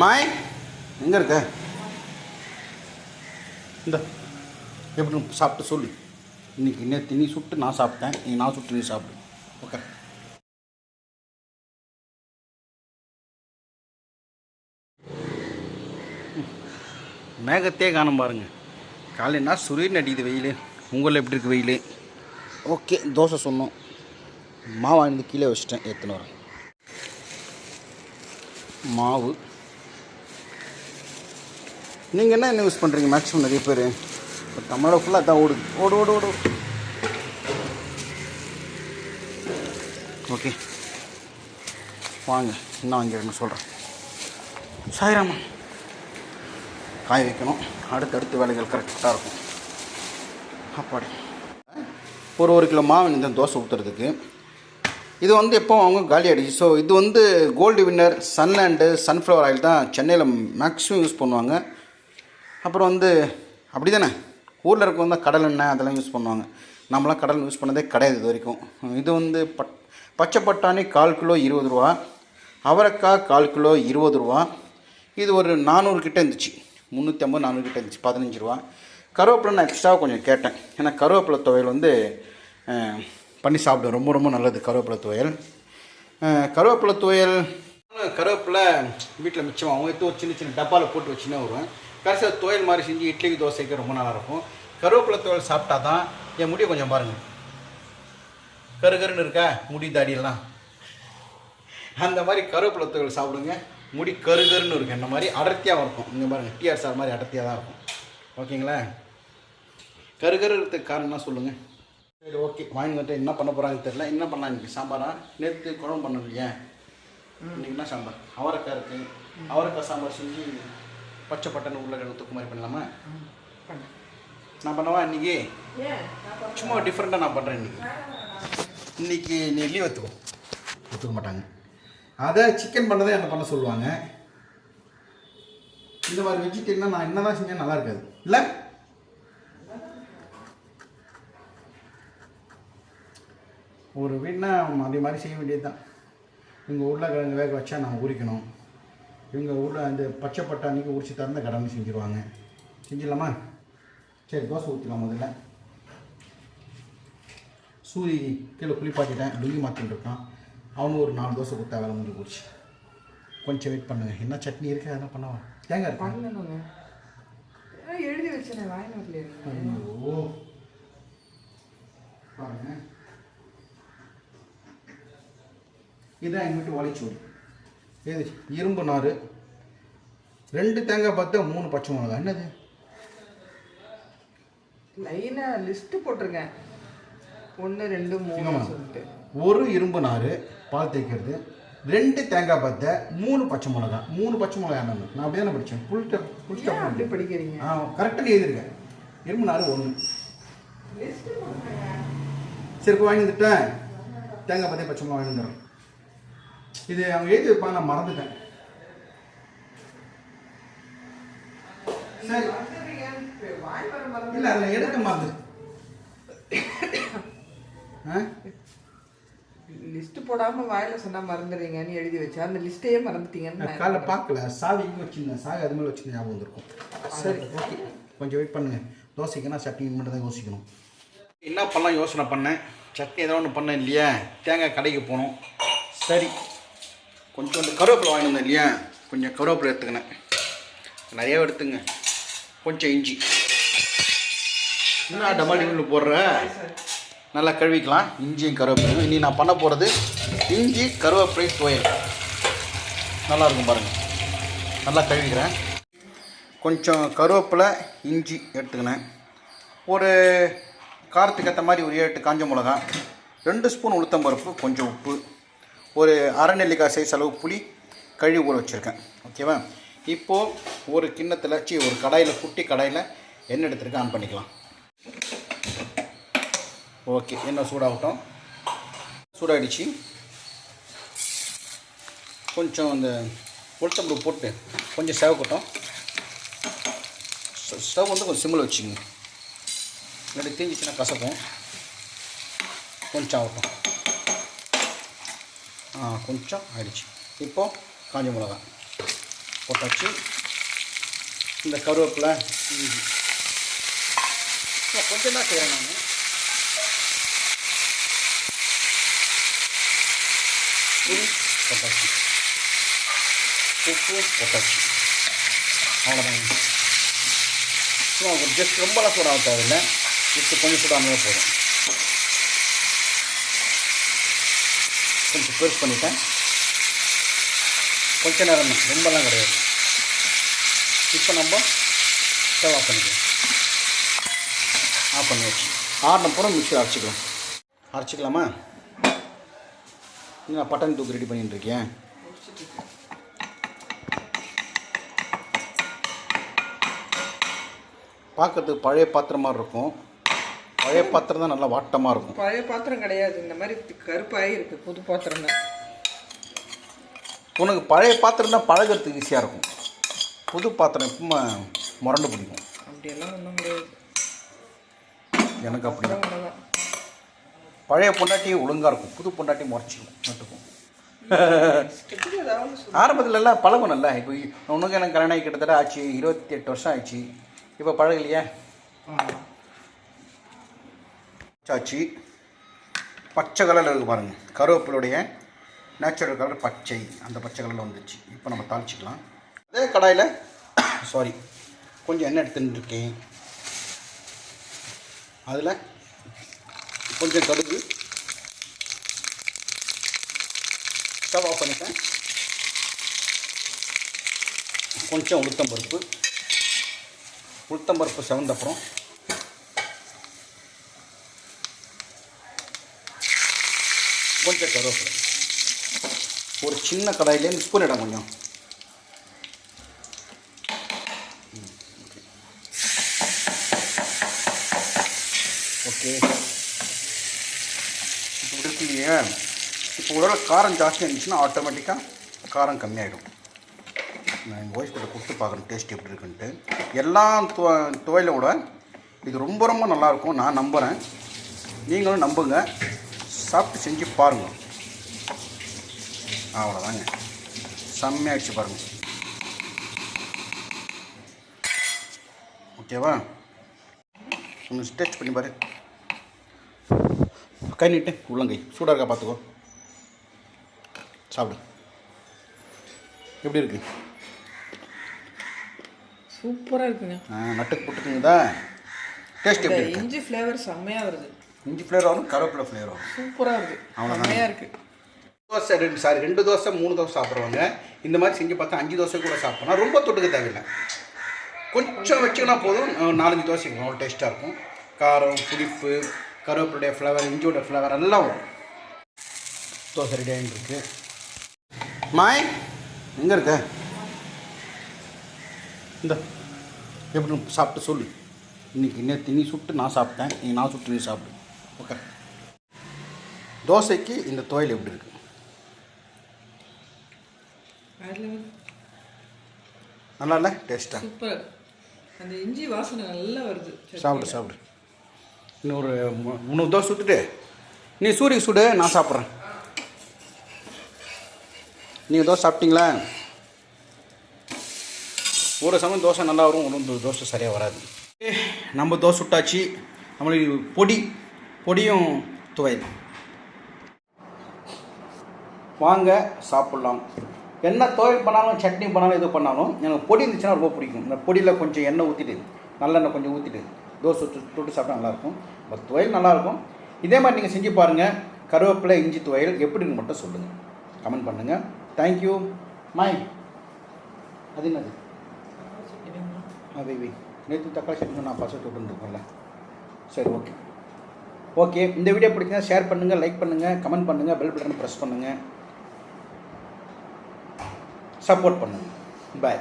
மாய் எங்கே இருக்க? இந்த எப்படி சாப்பிட்டு சொல்லு. இன்னைக்கு நேற்று நீ சுட்டு நான் சாப்பிட்டேன். நீ நான் சுட்டு நீ சாப்பிடு. ஓகே. மேகத்தே காணும் பாருங்கள் காலையினா சுரீர் அடிக்குது வெயில். உங்களில் எப்படி இருக்குது வெயில்? ஓகே தோசை சொன்னோம். மாவு வாங்கி கீழே வச்சுட்டேன் எத்தனை வரேன். மாவு நீங்கள் என்ன என்ன யூஸ் பண்ணுறீங்க மேக்ஸிமம் நிறைய பேர். இப்போ தமிழை ஃபுல்லாக தான் ஓடுது. ஓடு ஓடு ஓடு. ஓடு. ஓகே வாங்க. என்ன வாங்கிடுன்னு சொல்கிறேன் சாயிராமா. காய வைக்கணும். அடுத்தடுத்து வேலைகள் கரெக்டாக இருக்கும். அப்பாடி ஒரு ஒரு கிலோ மாவு இந்த தோசை ஊற்றுறதுக்கு இது வந்து எப்போ அவங்க காலி ஆகிடுச்சு ஸோ இது வந்து Gold Winner Sunland sunflower oil தான் சென்னையில் மேக்ஸிமம் யூஸ் பண்ணுவாங்க. அப்புறம் வந்து அப்படி தானே ஊரில் இருக்கவங்க தான் கடல் எண்ணெய் அதெல்லாம் யூஸ் பண்ணுவாங்க. நம்மளாம் கடல் யூஸ் பண்ணதே கிடையாது இது வரைக்கும். இது வந்து பட் பச்சை பட்டாணி கால் கிலோ இருபது ரூபா அவரைக்காய் கால் கிலோ இருபது ரூபா இது ஒரு நானூறு கிட்ட இருந்துச்சு. முந்நூற்றி ஐம்பது நானூறு கிட்டே இருந்துச்சு பதினஞ்சு ரூபா. கருவேப்பிலை நான் எக்ஸ்ட்ராவாக கொஞ்சம் கேட்டேன். ஏன்னா கருவேப்பிலை துவையல் வந்து பண்ணி சாப்பிடுவேன் ரொம்ப ரொம்ப நல்லது கருவேப்பிலை துவையல். கருவேப்பிலை துவையல் கருவேப்பிலை வீட்டில் மிச்சமாகும். எடுத்து ஒரு சின்ன சின்ன டப்பாவில் போட்டு வச்சுன்னே வருவேன். கடைசியில் துவையல் மாதிரி செஞ்சு இட்லிக்கு தோசைக்கு ரொம்ப நல்லா இருக்கும் கருவேப்பிலை துவையல் சாப்பிட்டா தான் என் முடியை கொஞ்சம் பாருங்கள் கரு கருன்னு இருக்கா? முடி தாடியெல்லாம். அந்த மாதிரி கருவேப்பிலை துவையல் சாப்பிடுங்க. முடி கரு கருன்னு இருக்கும். இந்த மாதிரி அடர்த்தியாக இருக்கும். இங்கே பாருங்கள் டிஆர் சார் மாதிரி அடர்த்தியாக தான் இருக்கும். ஓகேங்களா? கரு கரு இருக்கிறதுக்கு காரணம் என்ன சொல்லுங்கள் சரி ஓகே. வாங்கி வந்துட்டு என்ன பண்ண போகிறாங்கன்னு தெரியல. என்ன பண்ணலாம் இன்னைக்கு? சாம்பாரா? நேற்று குழம்பு பண்ண இல்லையா? இன்னைக்கு என்ன சாம்பார்? அவரைக்காய் இருக்குது அவரைக்காய் சாம்பார் செஞ்சு பச்சை பட்டனை உருளைக்கிழங்கு தூக்கு மாதிரி பண்ணலாமா? நான் பண்ணவா இன்னைக்கு? சும்மா டிஃப்ரெண்ட்டாக நான் பண்ணுறேன் இன்னைக்கு. இன்னைக்கு நீ லீவ் எடுத்துக்கோ. ஒத்துக்க மாட்டாங்க. அதை சிக்கன் பண்ணதை என்ன பண்ண சொல்லுவாங்க? இந்த மாதிரி வெஜிடேரியனாக நான் என்ன தான் செஞ்சேன் நல்லா இருக்காது. இல்லை? ஒரு வீடுனா அதே மாதிரி செய்ய வேண்டியது தான் இவங்க உருளைக்கிழங்கு வேக வச்சா நம்ம உரிக்கணும் இவங்க ஊரில் அந்த பச்சை பட்டாணிக்கு உரிச்சு தரந்த கடமை செஞ்சுருவாங்க. செஞ்சிடலாமா? சரி தோசை ஊற்றிக்கலாம் முதல்ல. சூரி கீழே குளிப்பாட்டிட்டேன். லுங்கி மாற்றிட்டு இருக்கான். அவனும் ஒரு நாலு தோசை கொடுத்தா வேலை முடிஞ்சு போச்சு. கொஞ்சம் வெயிட் பண்ணுங்க. என்ன சட்னி இருக்கு? அதெல்லாம் பண்ணவா? தேங்காய் இருக்கா? எழுதி வச்சேனே வாங்கி வரலையா ஐயோ. பாருங்க. இதான் எங்கள் வீட்டு வாழைச்சூடி இது இரும்பு நார். ரெண்டு தேங்காய் பார்த்தா மூணு பச்சை மிளகா. என்னது? லைனா லிஸ்ட் போட்டிருக்கேன். ஒன்று ரெண்டு மூணு? சொல்லிட்டு. ஒரு இரும்பு நார் பால் தேய்க்கிறது. ரெண்டு தேங்காய் பத்தை மூணு பச்சை மிளகா. மூணு பச்சை மிளகா என்னன்னு நான் அப்படியே தானே படித்தேன் புல் ஸ்டெப் புல் ஏன் அப்படி படிக்கிறீங்க? ஆ கரெக்டாக எழுதிருக்கேன் இரும்பு நார் ஒன்று சரி வாங்கி வந்துட்டேன் தேங்காய் பற்றி பச்சை மிளகா வாங்கி வந்துடுறேன் இது அவங்க எழுதி வைப்பாங்க நான் மறந்துட்டேன். சரி. இல்லை அதில் எடுக்க மறந்து ஆ? லிஸ்ட் போடாம வாயில சொன்னா மறந்துடுறீங்கன்னு எழுதி வச்சா. அந்த லிஸ்ட்டையே மறந்துட்டீங்கன்னு காலைல பார்க்கல. சாவி இங்கே வச்சுருந்தேன். சாவி அது மேலே வச்சுருந்தேன். ஞாபகம் வந்திருக்கும். சரி ஓகே. கொஞ்சம் வெயிட் பண்ணுங்க. தோசைக்குன்னா சட்னி மட்டும் தான் யோசிக்கணும். என்ன பண்ணலாம்? யோசனை பண்ணேன். சட்னி ஏதோ ஒன்று பண்ணேன் இல்லையா? தேங்காய் கடைக்கு போனோம். சரி. கொஞ்சம் இந்த கருவேப்பிலை வாங்கினேன் இல்லையா? கொஞ்சம் கருவேப்பிலை எடுத்துக்கினேன். நிறைய எடுத்துங்க. கொஞ்சம் இஞ்சி. என்ன டமாடிவில் போடுற? நல்லா கழுவிக்கலாம். இஞ்சியும் கருவேப்பிலையும். இனி நான் பண்ண போகிறது இஞ்சி கருவேப்பிலை துவையல். நல்லாயிருக்கும் பாருங்கள் நல்லா கழுவிக்கிறேன். கொஞ்சம் கருவேப்பிலை இஞ்சி எடுத்துக்கினேன். ஒரு காரத்துக்கு ஏற்ற மாதிரி ஒரு ஏட்டு காஞ்ச மிளகா ரெண்டு ஸ்பூன் உளுத்தம்பருப்பு கொஞ்சம் உப்பு ஒரு அரை நெல்லிக்காய் சைஸ் அளவு புளி கழுவி ஊற வச்சுருக்கேன். ஓகேவா இப்போது ஒரு கிண்ணத்தில் சி ஒரு கடாயில் குட்டி கடாயில் எண்ணெய் எடுத்துருக்கேன் ஆன் பண்ணிக்கலாம். ஓகே எண்ணெய் சூடாகட்டும். சூடாகிடுச்சு கொஞ்சம் அந்த உளுத்தம்பு போட்டு கொஞ்சம் செவக்கட்டும். ஸ்டவ் வந்து கொஞ்சம் சிம்மில் வச்சுங்க இல்லாட்டி தீஞ்சிச்சுன்னா கசக்கும். கொஞ்சம் ஆகட்டும். கொஞ்சம் ஆயிடுச்சு. இப்போ காஞ்ச மிளகா போட்டாச்சு. இந்த கருவேப்பிலை கொஞ்சம் தான் செய்கிறேன் நான் போட்டாச்சு. உப்பு போட்டாச்சு. அவ்வளோதாங்க சும்மா ஜஸ்ட் ரொம்பலாம் சூடாக தேவையில்லை. ஜஸ்ட் கொஞ்சம் சூடாக போதும். கொஞ்சம் பெருசு பண்ணிட்டேன். கொஞ்ச நேரம் தான் ரொம்பலாம் கிடையாது. இப்போ நம்ம ஸ்டவ் ஆஃப் பண்ணிக்கலாம். ஆஃப் பண்ணியாச்சு ஆறின பூரா மிக்சியில் அரைச்சிக்கலாம். அரைச்சிக்கலாமா? நான் பட்டன் தூக்கு ரெடி பண்ணிட்டு இருக்கேன் பார்க்கறதுக்கு பழைய பாத்திரம் மாதிரி இருக்கும். பழைய பாத்திரம் தான் நல்லா வாட்டமாக இருக்கும். பழைய பாத்திரம் கிடையாது. இந்த மாதிரி கருப்பாகி இருக்கு. புது பாத்திரம் தான். உனக்கு பழைய பாத்திரம் தான் பழகிறதுக்கு ஈஸியாக இருக்கும். புது பாத்திரம் எப்பவுமே முரண்டு பிடிக்கும். அப்படியெல்லாம் ஒன்றும் கிடையாது. எனக்கு அப்படி பழைய பொண்டாட்டி ஒழுங்காக இருக்கும். புது பொண்டாட்டி முறைச்சிக்கும். நட்டுக்கும். ஆரம்பத்தில் எல்லாம் பழகணும்ல இப்போ உனக்கு எனக்கு கல்யாணம் கிட்டத்தட்ட ஆச்சு. இருபத்தி எட்டு வருஷம் ஆச்சு இப்போ பழகலையா? சாச்சி பச்சை கலரில் இருக்குது பாருங்கள் கருவேப்பிலுடைய நேச்சுரல் கலர் பச்சை அந்த பச்சை கலரில் வந்துச்சு. இப்போ நம்ம தாளிச்சிக்கலாம். அதே கடாயில் சாரி கொஞ்சம் எண்ணெய் எடுத்துன்னு இருக்கேன். அதில் கொஞ்சம் கடுகு. ஸ்டவ் ஆஃப் பண்ணிட்டேன். கொஞ்சம் உளுத்தம்பருப்பு உளுத்தம்பருப்பு செவந்தப்புறம் கொஞ்சம் கருவேப்பிலை. ஒரு சின்ன கடாயிலே ஸ்பூன் இடம் கொஞ்சம். ஓகே. இப்போ இப்படி இருக்கு இல்லையா இப்போ ஒரு காரம் ஜாஸ்தியாக இருந்துச்சுன்னா ஆட்டோமேட்டிக்காக காரம் கம்மியாயிடும். நான் எங்கள் ஒய்ஃப் கிட்ட கொடுத்து பார்க்குறேன் டேஸ்ட் எப்படி இருக்குன்ட்டு. எல்லா துவ துவையில விட இது ரொம்ப ரொம்ப நல்லாயிருக்கும் நான் நம்புகிறேன் நீங்களும் நம்புங்க. சாப்பிட்டு செஞ்சு பாருங்கள் அவ்வளோதாங்க செம்மையாகிடுச்சு பாருங்கள் ஓகேவா? ஒன்று ஸ்டெச் பண்ணி பாரு. கை நீட்டு உள்ளங்கை. சூடாக இருக்கா பார்த்துக்கோ சாப்பிடு. எப்படி இருக்கு? சூப்பரா இருக்குங்க. நட்டுக்கு புட்டுக்குங்கதா டேஸ்ட் எப்படி இருக்கு? இஞ்சி ஃப்ளேவர் செம்மையா வருது. இஞ்சி ஃப்ளேவர் வரும் கருவேப்பிலை ஃப்ளேவர் வரும் சூப்பரா இருக்கு. அவ்வளவுதான். செம்மையா இருக்கு. தோசை ரெண்டு சாரி ரெண்டு தோசை மூணு தோசை சாப்பிட்றவங்க இந்த மாதிரி செஞ்சு பார்த்தா அஞ்சு தோசை கூட சாப்பிட்டோம்னா ரொம்ப தொட்டுக்க தேவையில்லை. கொஞ்சம் வச்சுக்கினா போதும். நாலஞ்சு தோசை அவ்வளோ டேஸ்ட்டாக இருக்கும். காரம் புளிப்பு கருவேப்பிலைய ஃப்ளவர் இஞ்சியோட ஃப்ளவர் எல்லாம் வரும். தோசை ரெடி ஆகிட்டு இருக்கு. மாய் எங்கே இருக்க? இந்த எப்படி சாப்பிட்டு சொல்லு. இன்னைக்கு நேற்று நீ சுட்டு நான் சாப்பிட்டேன். நீ நான் சுட்டு நீ சாப்பிடு. ஓகே தோசைக்கு இந்த துவையல் எப்படி இருக்கு? நல்லா இல்லை டேஸ்ட்டாக சூப்பர். அந்த இஞ்சி வாசனை நல்லா வருது. சாப்பிடு சாப்பிடு. இன்னொரு மு- மூணு தோசை சுட்டுட்டு நீ சூரிய சுடு நான் சாப்பிட்றேன். நீங்கள் தோசை சாப்பிட்டீங்களா? ஒரு சமயம் தோசை நல்லா வரும் ஒரு தோசை சரியாக வராது. நம்ம தோசை சுட்டாச்சு. நம்மளுக்கு பொடி பொடியும் துவையல். வாங்க சாப்பிட்லாம். என்ன துவையல் பண்ணாலும் சட்னி பண்ணாலும் எது பண்ணாலும் எனக்கு பொடி இருந்துச்சுன்னா ரொம்ப பிடிக்கும். இந்த பொடியில் கொஞ்சம் எண்ணெய் ஊற்றிட்டு நல்லெண்ணெய் கொஞ்சம் ஊற்றிட்டு தோசை தொட்டு சாப்பிட்டா நல்லாயிருக்கும். பட் துவையல் நல்லாயிருக்கும். இதே மாதிரி நீங்கள் செஞ்சு பாருங்கள் கருவேப்பிலை இஞ்சி துவையல் எப்படின்னு மட்டும் சொல்லுங்கள் கமெண்ட் பண்ணுங்கள் தேங்க்யூ மாய் அது என்னது? பேபி நேற்று தக்காளி சட்னி நான் பசை தொட்டுருக்கோம்ல சரி ஓகே ஓகே இந்த வீடியோ பிடிச்சா ஷேர் பண்ணுங்கள் லைக் பண்ணுங்கள் கமெண்ட் பண்ணுங்கள் பெல் பட்டன் ப்ரெஸ் பண்ணுங்கள் சப்போர்ட் பண்ணுங்கள் பாய்